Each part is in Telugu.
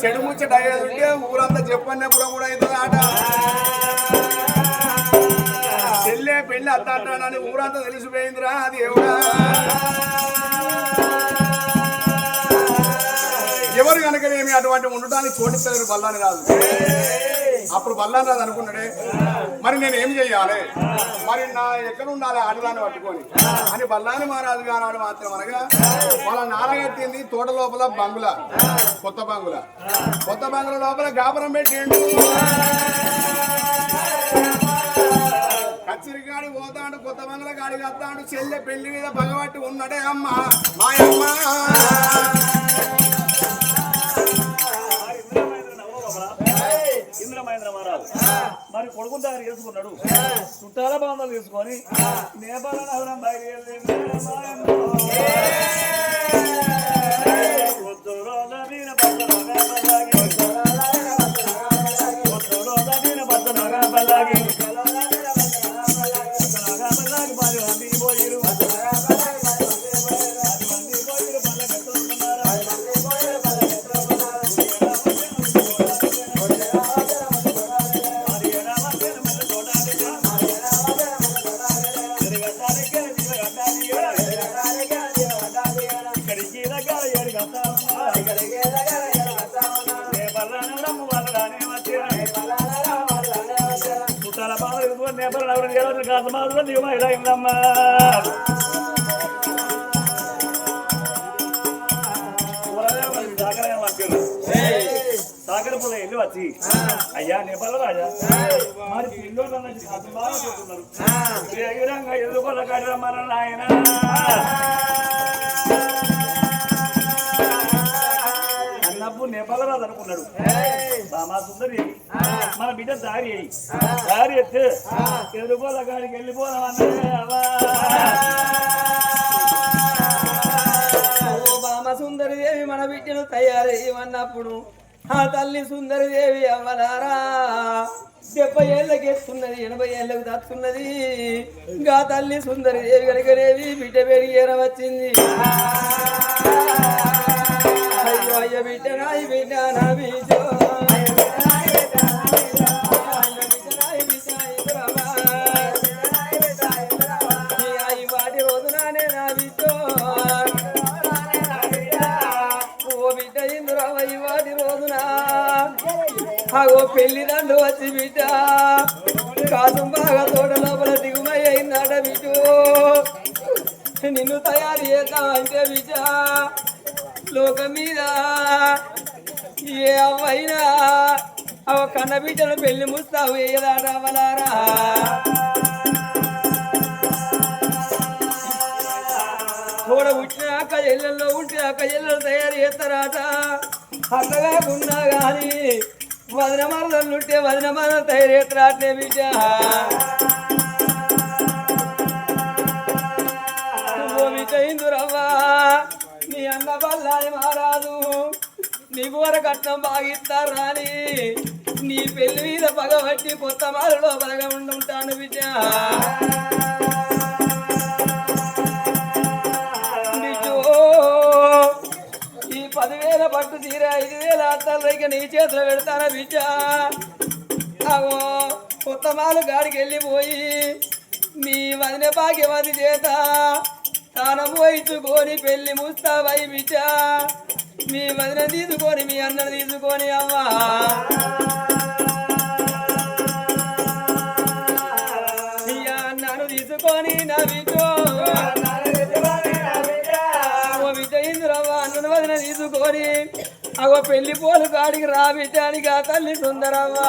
చెడు ముచ్చట ఉంటే ఊరంతా చెప్పన్నప్పుడు కూడా ఎందుకదా ఆట. పెళ్ళే పెళ్ళి అత్తాడని ఊరంతా తెలిసిపోయిందిరా దేవుడా ఎవరు? కనుకనేమి అటువంటి ఉండటానికి చోటిస్తారు బల్లాని రాదు. అప్పుడు బల్లాని రాదు అనుకున్నాడే మరి నేను ఏం చెయ్యాలి? మరి నా ఎక్కడ ఉండాలి ఆటలాన్ని పట్టుకొని? అని బల్లాని మహారాజు గారు మాత్రం అనగా వాళ్ళ నాన్నగట్టింది తోట లోపల బంగుల కొత్త బంగుల. కొత్త బంగుల లోపల గాపురం పెట్టిండు. కచ్చిరిగాడి పోతాడు కొత్త బంగుల గాడి కత్తాడు చెల్లె పెళ్ళి మీద పగబట్టి ఉన్నడే అమ్మ మాయమ్మ. ఇంద్రమహేంద్ర మహారాజు మరి కొడుకుని తయారు చేసుకున్నాడు. చుట్టాల బాంధలు తీసుకొని నేపాల నగరం బయలుదేరి చుట్టాల బాధ నేపాల నగరం చేరవచ్చు కాస్త మాత్రం దిగుమ ఇలా ఇందమ్మా సాగరపుల వెళ్ళి వచ్చి అయ్యా నేపాల రాజా మరి పిల్లలు కాస్త ఏ విధంగా ఎదుర్కొన్న కడిరా ఆయన నాయన అన్నప్పుడు నేపాల రాదు అనుకున్నాడు. బామా సుందరి మన బిడ్డ దారి అయ్యి దారి ఎత్తే. ఎదుర్కోల కాడికి బామ సుందరి దేవి మన బిడ్డను తయారయ్యమన్నప్పుడు ఆ తల్లి సుందరి దేవి అమ్మలారా డెబ్బై ఏళ్ళకి ఎత్తున్నది ఎనభై ఏళ్ళకి తత్తున్నది ఇంకా తల్లి సుందరి దేవి కనుకనేవి బిడ్డ పెరిగి వచ్చింది అయ్యో అయ్య బిడ్డ నాయి బిడ్డ నా వాటి రోజునానే నా ఓ బిడ్డ వాటి అగో పెళ్ళి దండు వచ్చి బిడ్డ కాసం బాగా తోట లోపల దిగుమై అయిందట బిడ్డు నిన్ను తయారు చేద్దామంటే బిడ్డ లోకం మీద ఏ అవ్వైనా అవ కన్న బిడ్డను పెళ్ళి ముస్తావు వేయదాట అవలారా తోడ పుట్టిన అక్క ఉంటే అక్క ఇళ్ళలు తయారు చేస్తారాట. అక్కగాకున్నా కానీ గాని వదిన మరదలు వదిన మరదలు తయారు చేస్తారటనే బిడ్డ. అన్న బల్లాని మారాదు నీకు వర కట్నం బాగిస్తారా అని. నీ పెళ్ళి మీద పగబట్టి కొత్త మారులో బలగా ఉండుంటాను బిడ్డ. ఈ పదివేల పట్టు తీర ఐదు వేల అత్తలు ఇక నీ చేతిలో పెడతానా బిడ్డ. అగో కొత్త మాలు గాడికి వెళ్ళిపోయి మీ వదిన భాగ్యవతి చేత తానం వహించుకొని పెళ్ళి ముస్తావై బిడ్డ. మీ వదిన తీసుకొని మీ అన్నను తీసుకొని అమ్మా. మీ అన్నను తీసుకొని నవ్వితో బిడ్డో ఇందురవ్వ అన్నను వదిన తీసుకొని అగో పెళ్ళి పోలు కాడికి రా బిడ్డానికి ఆ తల్లి సుందరవ్వా.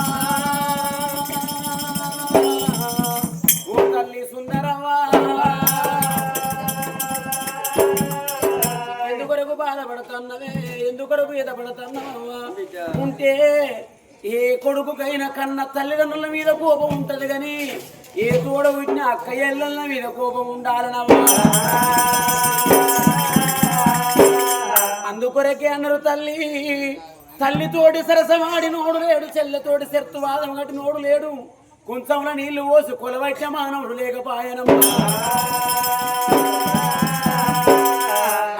మీద ఎదపడుతున్నావా ఉంటే ఏ కొడుకుకైనా కన్న తల్లిదండ్రుల మీద కోపం ఉంటది గాని ఏ తోడ పుట్టిన అక్క ఎల్లల మీద కోపం ఉండాలనమ్మా అందుకొరకే అన్నారు తల్లి తల్లితోటి సరసమాడి నోడు లేడు చెల్లెతోటి శర్తువాదం గట్టి నోడు లేడు. కొంచెంలో నీళ్ళు పోసి కొలవచ్చ మానవుడు లేకపాయనమ్మా.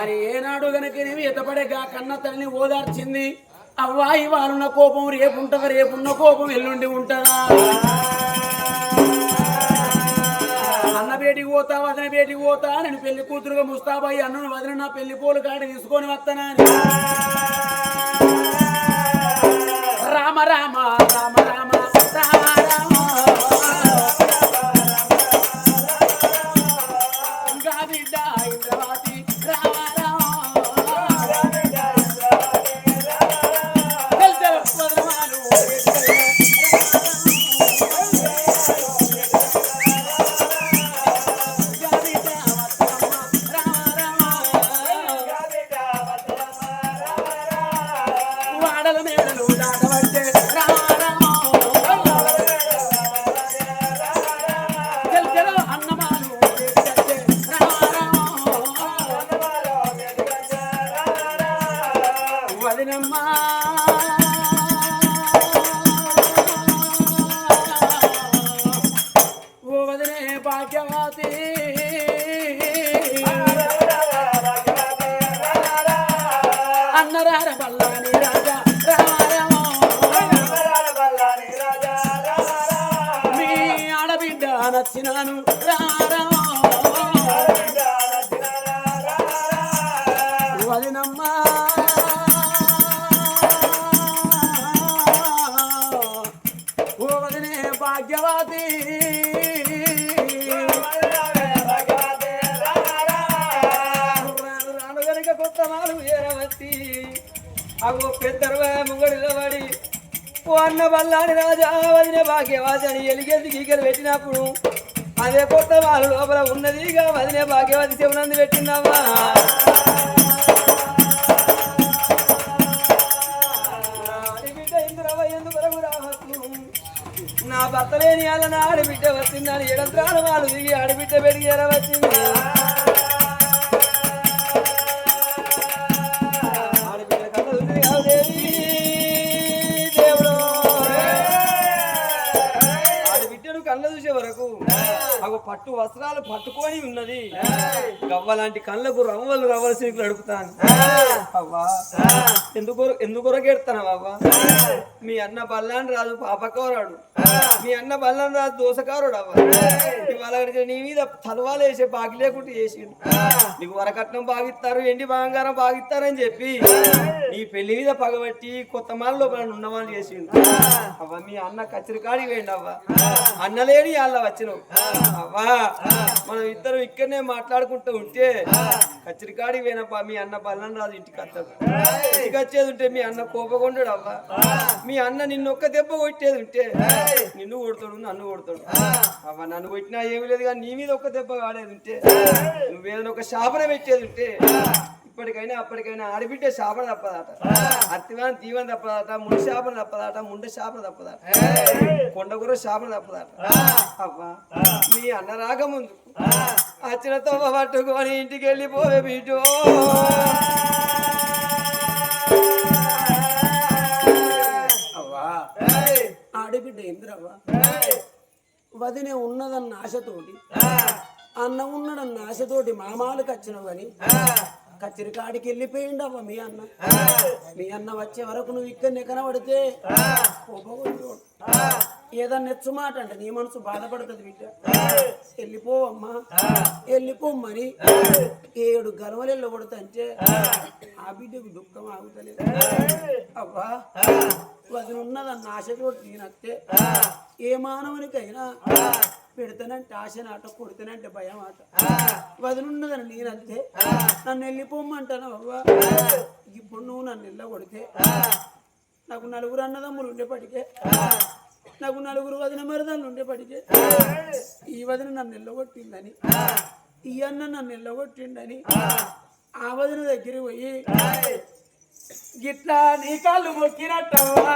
అరే ఏనాడు గనక నీవు ఎతపడేగా కన్న తల్లిని ఓదార్చింది? అవ్వా ఇవాళ కోపం రేపు ఉంటుందా రేపున్న కోపం ఎల్లుండి ఉంటుందా? అన్న బేటికి పోతా వదిన బేటికి పోతా నేను పెళ్ళి కూతురుగా ముస్తాబాయి అన్నను వదిన నా పెళ్ళి పూలు కాడి తీసుకొని వస్తానా అని. రామ రామ రామ రామ రామ. అగో పెద్దరవా ముంగడిలో పడి ఓ అన్న బల్లాని రాజా వదిన భాగ్యవాది అని ఎలిగేది గీకలు పెట్టినప్పుడు అదే కొత్త వాళ్ళు లోపల ఉన్నది ఇక వదిన భాగ్యవాది శివనంది పెట్టిందమ్మా. నా భర్త లేని వాళ్ళ నా ఆడబిడ్డ వచ్చిందని ఎడంత్రాల వాళ్ళు దిగి ఆడబిడ్డ పెరిగి ఎరవచ్చింది. వచ్చిందా పట్టు వస్త్రాలు పట్టుకొని ఉన్నది. గవ్వ లాంటి కళ్ళకు రవ్వలు రవ్వలు సీకులు అడుపుతాను అవ్వా. ఎందుకు ఎందుకొరకు ఎడతాను అవ్వా? మీ అన్న బల్లాని రాజు పాపకవరాడు మీ అన్న బల్లాని రాజు దోసకారుడు అవ్వ? ఇవాళ నీ మీద తలవాలు వేసే బాగి లేకుండా చేసిండు. నీకు వరకట్నం బాగిస్తారు ఎండి బంగారం బాగిస్తారని చెప్పి నీ పెళ్ళి మీద పగబట్టి కొత్త మాల లోపల ఉన్నవాళ్ళు చేసిండు. అవ్వ మీ అన్న కచ్చరికాడికి వేయండి అవ్వ. అన్నలేని వాళ్ళ వచ్చినావు. అవ్వా మనం ఇద్దరు ఇక్కడనే మాట్లాడుకుంటూ ఉంటే కచ్చరికాడికి పోయినప్ప మీ అన్న బల్లం రాదు ఇంటికి వస్తాడు. ఇంటికి వచ్చేది ఉంటే మీ అన్న కోపకొండడు అవ్వ. మీ అన్న నిన్ను ఒక్క దెబ్బ కొట్టేది ఉంటే నిన్ను కొడతాడు నన్ను కొడతాడు. అవ్వ నన్ను కొట్టినా ఏమి లేదు కానీ నీ మీద ఒక్క దెబ్బ కాడేది ఉంటే నువ్వేదైనా ఒక శాపన పెట్టేది ఉంటే ఇప్పటికైనా అప్పటికైనా ఆడబిడ్డ శాపన తప్పదట. అత్తివాన్ తీవన తప్పదట ముందు శాపన తప్పదట ముందు శాపన తప్పదట. కొండగుర శాపన తప్పదట. అవ్వా నీ అన్న అచ్చిన తవ్వ పట్టుకొని ఇంటికి వెళ్ళిపోవే బిడ్డో. అవ్వా. ఆడబిడ్డ ఇంద్రవ్వా. వదినే ఉన్నదన్న ఆశతోటి అన్న ఉన్నాడన్న ఆశతోటి మామాలకు వచ్చినావు కానీ కచ్చరికాడికి వెళ్ళిపోయిండవ్వ మీ అన్న. మీ అన్న వచ్చే వరకు నువ్వు ఇక్కడ కనబడితే ఏదన్నా నెచ్చు మాట అంటే నీ మనసు బాధపడుతుంది బిడ్డ. వెళ్ళిపోవమ్మా. మరి ఏడు గర్వలెల్లో కొడుతుంటే ఆ బిడ్డకు దుఃఖం ఆగుతలేదు. అబ్బా వదిన ఉన్నదన్న ఆశతోటి నేనత్తే ఏ మానవునికైనా పెడతానంటే ఆశ నాట కొడతానంటే భయం ఆట వదినున్నదని నేనంతే. నన్ను వెళ్ళిపోమ్మంటాను అవ్వ. ఇప్పుడు నువ్వు నన్ను వెళ్ళ కొడితే నాకు నలుగురు అన్నదమ్ములు ఉండేపటికే నాకు నలుగురు వదిన మరదలు ఉండేపటికే ఈ వదిన నన్ను ఎల్లగొట్టిందని ఈ అన్న నన్ను ఎల్లగొట్టిండని ఆ. వదిన దగ్గర పోయి గిట్లా నీ కాళ్ళు మొక్కినట్టవా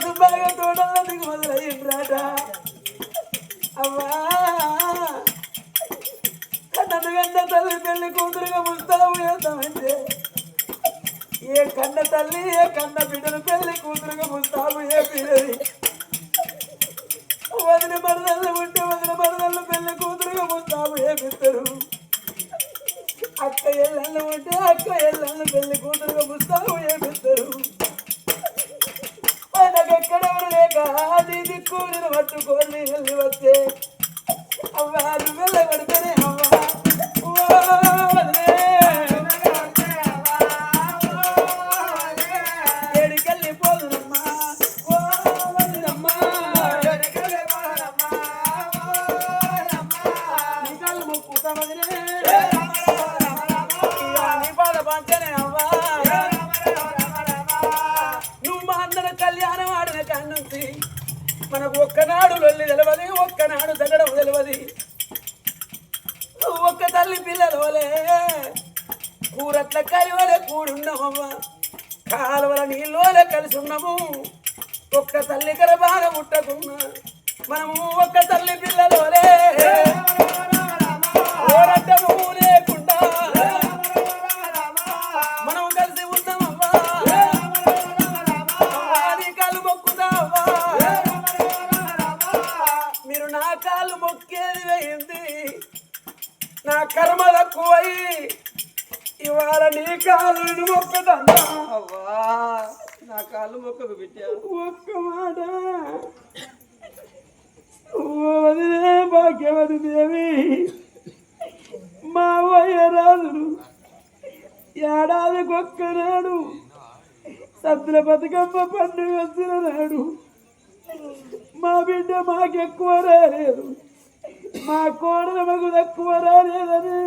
వచ్చి కాసు వెళ్ళి వస్తే అవ్వా నువ్వు ఒక్కనాడు. సద్దుల బతుకమ్మ పండుగ వచ్చిన నాడు మా బిడ్డ మాకెక్కువ రాలేదు. మా కోడలు మాకు తక్కువ రాలేదని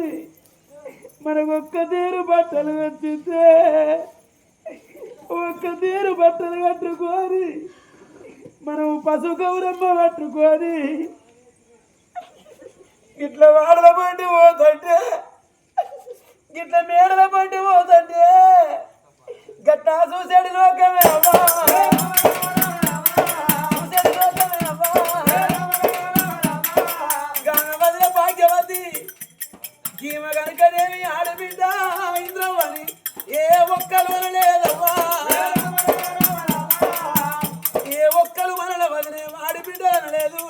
మనకు ఒక్క తీరు బట్టలు వచ్చితే ఒక్క తీరు బట్టలు కట్టుకొని మనం పశు గౌరమ్మ పట్టుకొని ఇట్లా వాడల పోతుంటే ఇట్లా మేడల పండి పోతుంటే గట్టా చూసాడు లోకమే అవ్వా. చూసాడు లోకమే అవ్వా. గంగవదిన భాగ్యవతి. ఈమె కనుకనేమి ఆడబిడ్డ ఇంద్రవని ఏ ఒక్కరు లేదమ్మా ఏ ఒక్కరు మనల వదిలే ఆడబిడ్డ అనలేదు.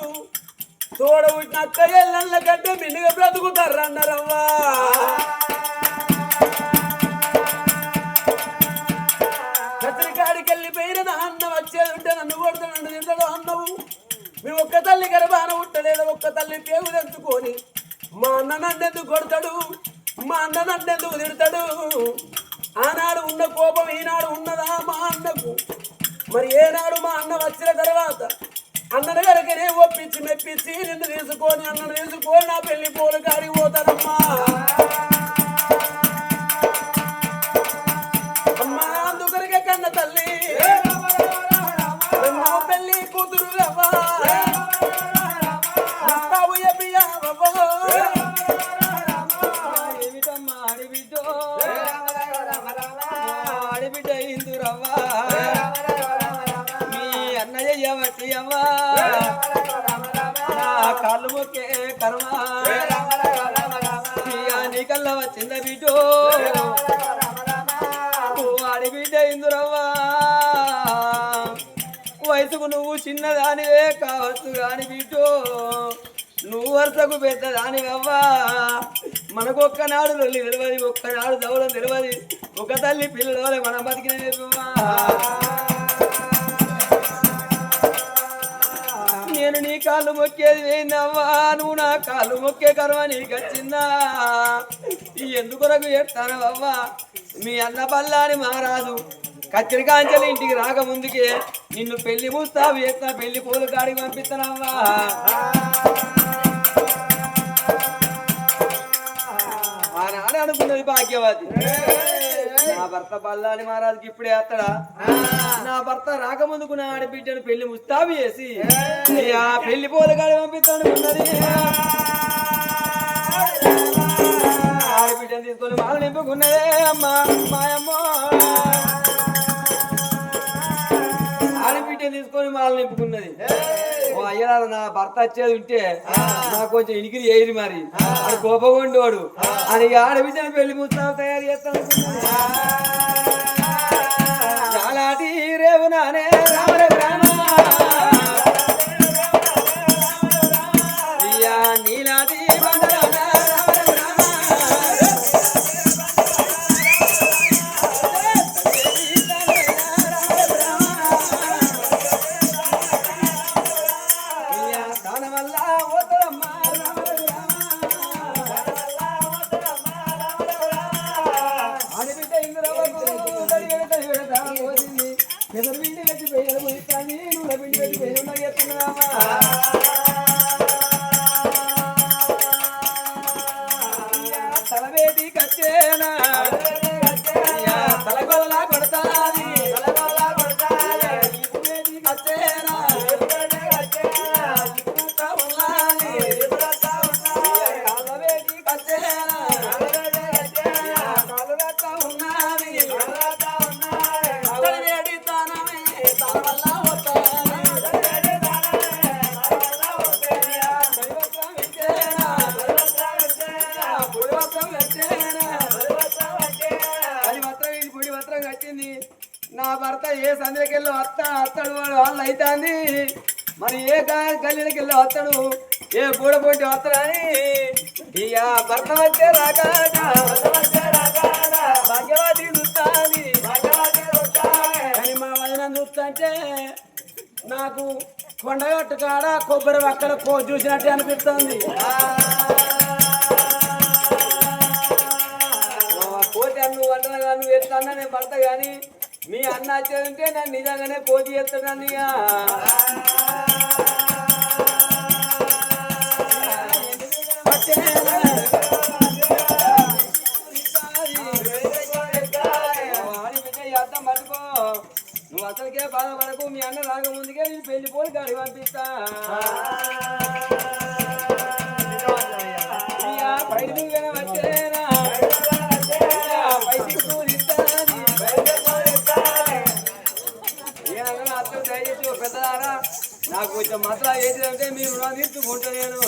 తోడ పుట్టిన అక్క ఎల్లన్న కంటే మిన్నిగా బ్రతుకుతారు అన్నారమ్మా ఒక్క తల్లి గర్భాన ఉట్టలేదు ఒక్క తల్లి పేరు తెచ్చుకొని మా అన్న నన్నెందుకు కొడతాడు? మా అన్న నన్నెందుకు తిడతాడు? ఆనాడు ఉన్న కోపం ఈనాడు ఉన్నదా మా అన్నకు? మరి ఏనాడు మా అన్న వచ్చిన తర్వాత అన్నను కనుకనే ఒప్పించి మెప్పించి నిన్ను తీసుకొని అన్నను తీసుకొని నా పెళ్ళి పోలు కాడికి పోతానమ్మా సింధురవ్వా మీ అన్నయ్య యవతి అవ్వా? నా కాళ్ళు మొక్కే కర్మ నీ కళ్ళ వచ్చింద బిడ్డో. వాడి బిడ్డ ఇందురవ్వా వయసుకు నువ్వు చిన్నదానివే కావచ్చు కాని బిడ్డో. నువ్వు వరుసకు పెద్దదానివ్వా మనకొక్కనాడు లొల్లి తెలియదు ఒక్కనాడు దౌడ తెలియదు ఒక తల్లి పిల్లలు మనం బతికిన నేను నీ కాళ్ళు మొక్కేది వేయిందవ్వా నువ్వు నా కాళ్ళు మొక్కే కర్మ నీకు వచ్చిందా? ఎందుకొరకు ఎందుకొరకు చెప్తానవ్వా మీ అన్న పల్లాని మహారాజు కచ్చరి ఇంటికి రాకముందుకే నిన్ను పెళ్ళి ముస్తాబు చేస్తా పెళ్ళి పూలు కాడికి పంపిస్తానవ్వా ఆనాడు అనుకున్నది భాగ్యవాది నా భర్త పల్లాని మహారాజుకి ఇప్పుడే అత్తడా? నా భర్త రాకముందుకు నా ఆడబిడ్డను పెళ్ళి ముస్తాబు చేసి ఆ పెళ్ళి పూలు కాడి పంపిస్తానుకున్నది ఆడబిడ్డను తీసుకొని మాల నింపుకున్నదే అమ్మా మాయమ్మ ఆడబిడ్డను తీసుకొని మాల నింపుకున్నది. ఓ అయ్యరారు నా భర్త వచ్చేది ఉంటే నాకు కొంచెం ఇనికిరి ఏది మరి? అది కోపగొండోడు అని ఆడబిడ్డను పెళ్ళి ముస్తాబు తయారు చేస్తాను చాలాటి రేవు నానే. రామర చూస్తాది కానీ మా వదిన చూస్తుంటే నాకు కొండగట్టు కాడ కొబ్బరి అక్కడ కో చూసినట్టు అనిపిస్తుంది. పోతే నువ్వు అంటున్నా నువ్వు ఎత్తున్నా నేను భర్త కానీ మీ అన్న వచ్చేదంటే నన్ను నిజంగానే పోటీ ఎత్తున్నాను అసలుకే బాధపడకు మీ అన్న రాకముందుకే నేను పెళ్ళి పోలి గాడి పంపిస్తా. ఇయ్యా, వచ్చేనా? ఏనన్నా అత్తలు దయచేసి పెద్దలారా నాకు కొంచెం మసలా అంటే మీరు రుణం తీసుకుంటా నేను.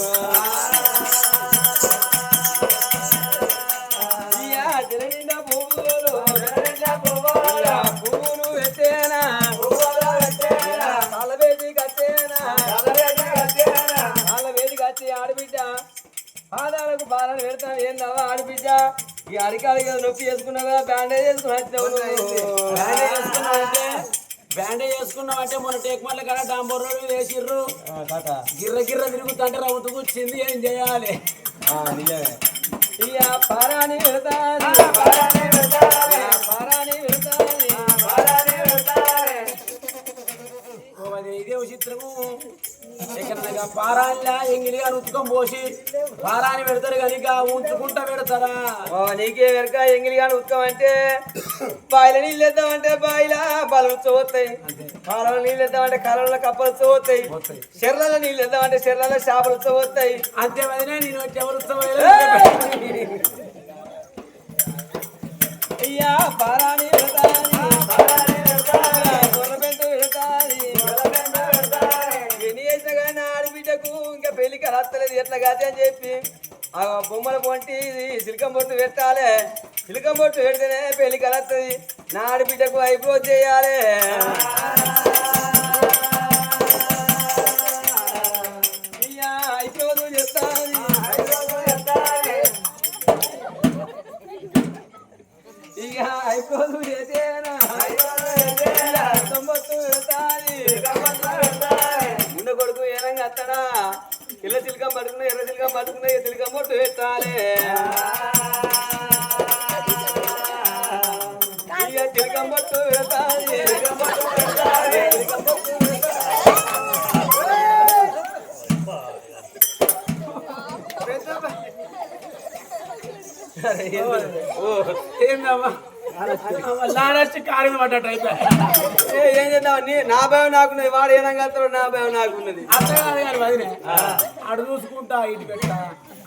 బాలను పెడతాను ఏందవ్వా ఆడబిడ్డ ఈ అరికాలు నొప్పి చేసుకున్నావా బ్యాండేజ్ చేసుకుని వచ్చినావు నువ్వు. బ్యాండేజ్ బ్యాండేజ్ చేసుకున్నావంటే మొన్న టేక్మల్ల కదా డాంబర్ రోడ్డు వేసిర్రు. గిర్ర గిర్ర తిరుగుతుంటే రవ్వుతూ కూర్చింది ఏం చేయాలి? పారాని పెడతాను పారాని పెడతాను ఇదే చిత్రము ఎక్కడనగా పారాన్లా ఎంగిలిగా ఉతుకం పోసి పారాని పెడతారు కనుక ఉంచుకుంటా పెడతారా? నీకే వెనక ఎంగిలి కానీ ఉత్కమంటే బాయిల నీళ్ళు వేద్దామంటే బాయిల బలం చోతాయి కాలంలో నీళ్ళు వేద్దామంటే కాలంలో కప్పలు చోతాయి చెర్లలో నీళ్ళు వేద్దామంటే చెర్లలో చేపలు చోతాయి అంతే వదిలే నేను ఎవరు అయ్యా పారాని పెడతాని కలత్తలేదు ఎట్లా కాదు అని చెప్పి. ఆ బొమ్మల ఇది సిలికం బొట్టు పెట్టాలి. సిలికం బొట్టు పెడితేనే పెళ్ళి కలత్తది. నా ఆడబిడ్డకు ఐబ్రో చేయాలి. ఇక ఐబ్రోలు చేసేనా ముండ కొడుకు ఏనంగా అత్తడా? ఇళ్ళ చిలకం పట్టుకున్నా ఎర్ర చిలకం పట్టుకున్నా ఈ చిలకం పొట్టు పెట్టాలి చిలకం పొట్టు పెడతాది చిలకం పొట్టు పెడతాది చిలకం పొట్టు ఏందమ్మా? లాస్ట్ కాడిని పడ్డట్టు అయిపోయి. ఏ, ఏం చేద్దాం? నీ నా భయం నాకున్నది వాడు ఏనంగా నా భయం నాకున్నది. అట్లా కాదు కానీ వదిలే అడు చూసుకుంటా ఇటు పెట్ట.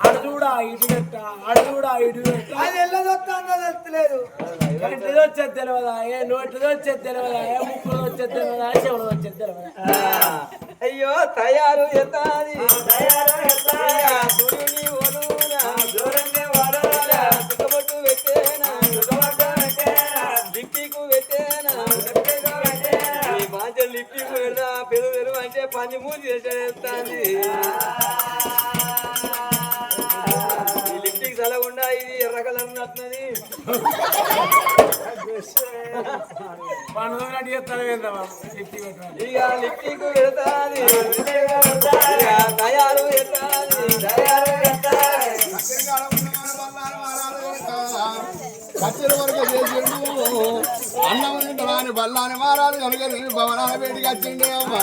అడు చూడా ఇటు పెట్ట. అడు చూడా ఇటు పెట్ట. అది ఎల్లదొత్తాందో తెలుస్తలేదు. కంటిది వచ్చేది తెలియదా ఏ నోటిది వచ్చేది తెలియదా ఏ ముక్కుది వచ్చేది తెలియదా చెవుడు వచ్చేది తెలియదా అయ్యో తయారు ఎత్తాది సూర్యుని చేసేస్తాంది ఈ లిప్టిక్ చల్లకుండా ఇది ఎర్ర కలర్ పండుగ చేస్తాను ఇక లిప్టిక్ పెడతాది. వరకు చేసిండు అన్నం తింటాని బల్లాని మారాలి కనుక భవనాల వేడికి వచ్చిండే అమ్మా.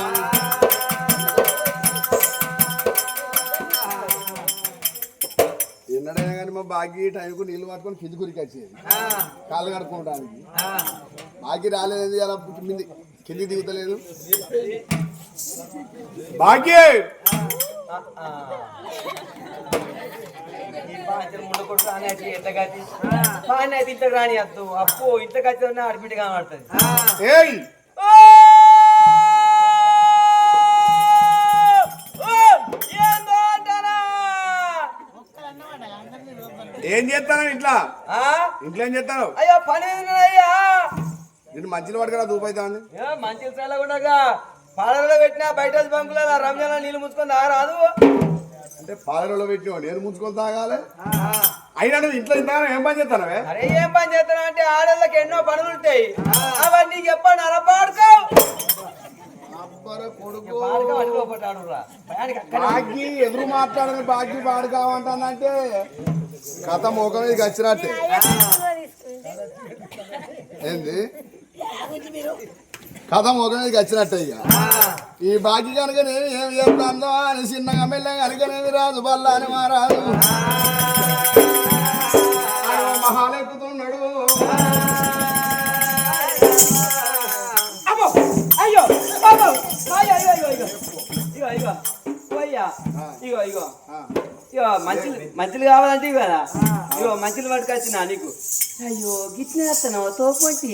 బాగి టైంకు నీళ్ళు పట్టుకొని కింది కురికి వచ్చేది. కాళ్ళు కడుక్కోవడానికి. బాగి రాలేదు అలా దిగుతలేదు. ముందు గతి బాగానే అయితే ఇంతకు రాని అద్దు అప్పు ఇంత గతి ఉన్నా అడ్మిట్ కనబడుతుంది. ఏం చేస్తాను ఇంట్లో? ఇంట్లో ఏం చేస్తాను? అయ్యో పని అయ్యా? నేను మంచిలు పట్టుకురా దూపైతాను మంచి చల్లకుండా పాలలో పెట్టినా బయట బంకులో రంజాన్ నీళ్ళు ముచ్చుకొని తాగరాదు. అంటే పాలలో పెట్టినా నేను ముంచుకొని తాగాలి. అయినా నువ్వు ఇంట్లో ఇంతగానో ఏం పని చేస్తానవే? అరే ఏం పని చేస్తున్నా అంటే ఆడళ్ళకి ఎన్నో పనులు ఉంటాయి. అవన్నీ చెప్పండి అలా పాడుకో ఎదురు మాట్లాడని బాగ్గి పాడు కావంటానంటే కథ మోకం మీదకి వచ్చినట్టే ఏంది? కథ మోకం మీదకి వచ్చినట్టే ఇక. ఈ బాగ్గి కనుక నేను ఏం చెప్తాందో అని చిన్నగా మెల్ల కనుకనేమి రాదు బల్ల అని మారాదు మహాలెక్కుతున్నాడు. అయ్యో అయ్యో అయ్యో! ఇగో ఇగో. పోయ్యా. ఇగో ఇగో. ఇగో మంచిలు మంచిలు కావాలంటే ఇవి కదా ఇగో మంచిలు పట్టుకొచ్చినా నీకు. అయ్యో గిట్ల వేస్తున్నావా తోపంటి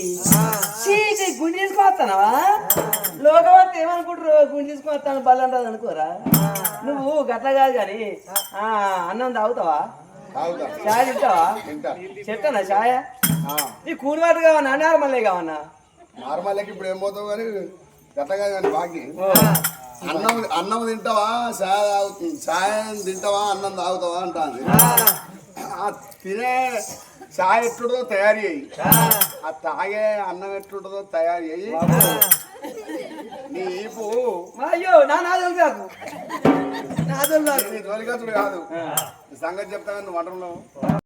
చీటి గుండె తీసుకొస్తున్నావా లోకమంతా ఏమనుకుంటారు గుండె తీసుకొస్తాను బల్లం రాదు అనుకోరా? నువ్వు గట్ల కాదు కానీ అన్నం తాగుతావా? తాగుతా. చాయ్ తింటావా? తింటా. చెప్తానా చాయ్. నీ కూడి వాటర్ కావన్నా నార్మల్లే కావన్నా? నార్మల్కి ఇప్పుడు ఏం పోతావు కానీ గట్టగా కానీ బాగి అన్నం అన్నం తింటావా? చాయ్ చాయ్ తింటావా? అన్నం తాగుతావా? అంటాను ఆ. తినే చాయ్ ఎట్లుంటుందో తయారు చేయి ఆ. తాగే అన్నం ఎట్లుంటుందో తయారు చేయి నీ ఈపు అయ్యో నా నాదలు కాకు. నాదలు నాకు నీ తోలికతుడు కాదు. సంగతి చెప్తాను నువ్వు వంటలో